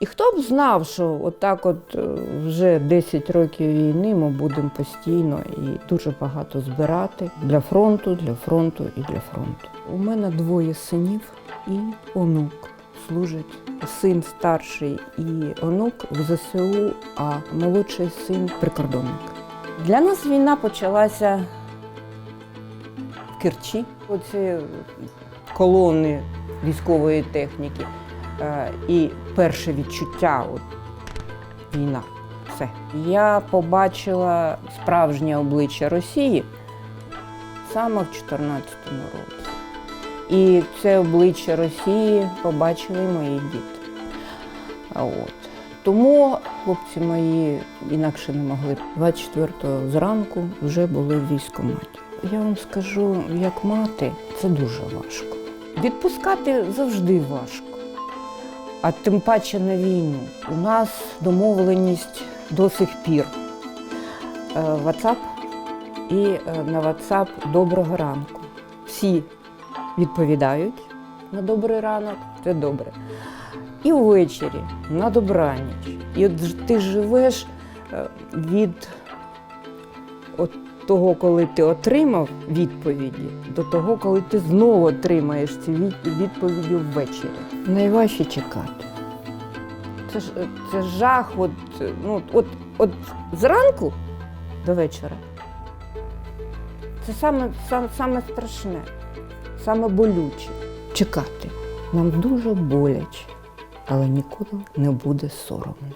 І хто б знав, що отак от е, вже 10 років війни ми будемо постійно і дуже багато збирати для фронту, для фронту і для фронту. У мене двоє синів і онук служать. Син старший і онук в ЗСУ, а молодший син прикордонник. Для нас війна почалася в Керчі. Оці колони військової техніки. Е, І перше відчуття от, війна. Все. Я побачила справжнє обличчя Росії саме в 2014 році. І це обличчя Росії побачили мої діти. От. Тому хлопці мої інакше не могли. 24-го зранку вже були в військкоматі. Я вам скажу, як мати, це дуже важко. Відпускати завжди важко. А тим паче на війну. У нас домовленість до сих пір. Е, WhatsApp і е, на WhatsApp доброго ранку. Всі відповідають на добрий ранок, це добре. І ввечері на добраніч. І от ти живеш е, від от того, коли ти отримав відповіді, до того, коли ти знову отримаєш ці відповіді ввечері. Найважче чекати. Це ж це жах, от, ну, от, от зранку до вечора. Це саме, саме, саме страшне, саме болюче. Чекати. Нам дуже боляче, але ніколи не буде соромно.